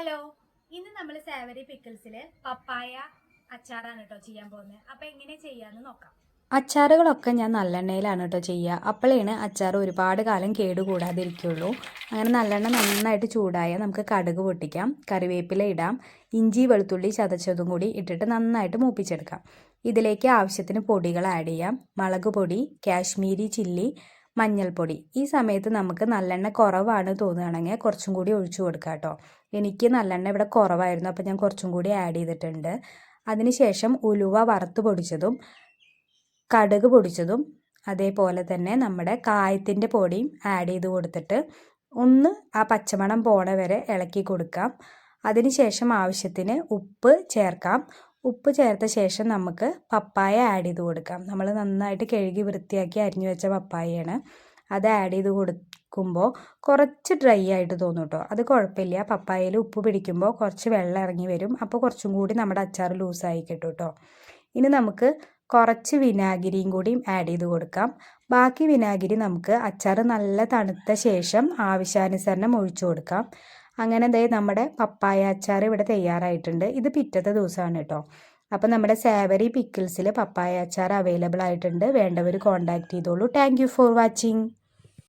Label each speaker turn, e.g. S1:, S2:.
S1: Hello. ഇന്ന് നമ്മൾ savoury പിക്കിൾസിൽ പപ്പായ അച്ചാറാണ് കേട്ടോ ചെയ്യാൻ പോകുന്നത് അപ്പൊ എങ്ങനെ ചെയ്യാന്ന് നോക്കാം.
S2: അച്ചാറുകളൊക്കെ ഞാൻ നല്ലെണ്ണയിലാണ് കേട്ടോ ചെയ്യുക അപ്പോഴാണ് അച്ചാർ ഒരുപാട് കാലം കേടുകൂടാതിരിക്കുള്ളൂ. അങ്ങനെ നല്ലെണ്ണ നന്നായിട്ട് ചൂടായാൽ നമുക്ക് കടുക് പൊട്ടിക്കാം കറിവേപ്പില ഇടാം ഇഞ്ചി വെളുത്തുള്ളി ചതച്ചതും കൂടി ഇട്ടിട്ട് നന്നായിട്ട് മൂപ്പിച്ചെടുക്കാം. ഇതിലേക്ക് ആവശ്യത്തിന് പൊടികൾ ആഡ് ചെയ്യാം. മുളക് പൊടി കാശ്മീരി ചില്ലി മഞ്ഞൾപ്പൊടി. ഈ സമയത്ത് നമുക്ക് നല്ലെണ്ണ കുറവാണ് തോന്നുകയാണെങ്കിൽ കുറച്ചും കൂടി ഒഴിച്ചു കൊടുക്കാം കേട്ടോ. എനിക്ക് നല്ലെണ്ണ ഇവിടെ കുറവായിരുന്നു അപ്പോൾ ഞാൻ കുറച്ചും കൂടി ആഡ് ചെയ്തിട്ടുണ്ട്. അതിനുശേഷം ഉലുവ വറുത്ത് പൊടിച്ചതും കടുക് പൊടിച്ചതും അതേപോലെ തന്നെ നമ്മുടെ കായത്തിന്റെ പൊടിയും ആഡ് ചെയ്ത് കൊടുത്തിട്ട് ഒന്ന് ആ പച്ചമണം പോണ വരെ ഇളക്കി കൊടുക്കാം. അതിനുശേഷം ആവശ്യത്തിന് ഉപ്പ് ചേർക്കാം. ഉപ്പ് ചേർത്ത ശേഷം നമുക്ക് പപ്പായ ആഡ് ചെയ്ത് കൊടുക്കാം. നമ്മൾ നന്നായിട്ട് കഴുകി വൃത്തിയാക്കി അരിഞ്ഞു വെച്ച പപ്പായയാണ്. അത് ആഡ് ചെയ്ത് കൊടുക്കുമ്പോൾ കുറച്ച് ഡ്രൈ ആയിട്ട് തോന്നും കേട്ടോ അത് കുഴപ്പമില്ല. പപ്പായയിൽ ഉപ്പ് പിടിക്കുമ്പോൾ കുറച്ച് വെള്ളം ഇറങ്ങി വരും. അപ്പോൾ കുറച്ചും കൂടി നമ്മുടെ അച്ചാർ ലൂസായി കിട്ടും കേട്ടോ ഇനി നമുക്ക് കുറച്ച് വിനാഗിരിയും കൂടിയും ആഡ് ചെയ്ത് കൊടുക്കാം. ബാക്കി വിനാഗിരി നമുക്ക് അച്ചാർ നല്ല തണുത്ത ശേഷം ആവശ്യാനുസരണം ഒഴിച്ചു കൊടുക്കാം. അങ്ങനെ ദേ നമ്മുടെ പപ്പായ അച്ചാർ ഇവിടെ തയ്യാറായിട്ടുണ്ട്. ഇത് പിറ്റത്തെ ദിവസമാണ് കേട്ടോ. അപ്പം നമ്മുടെ സാവറി പിക്കിൾസിൽ പപ്പായ അച്ചാർ അവൈലബിൾ ആയിട്ടുണ്ട്. വേണ്ടവർ കോൺടാക്ട് ചെയ്തോളൂ. Thank for watching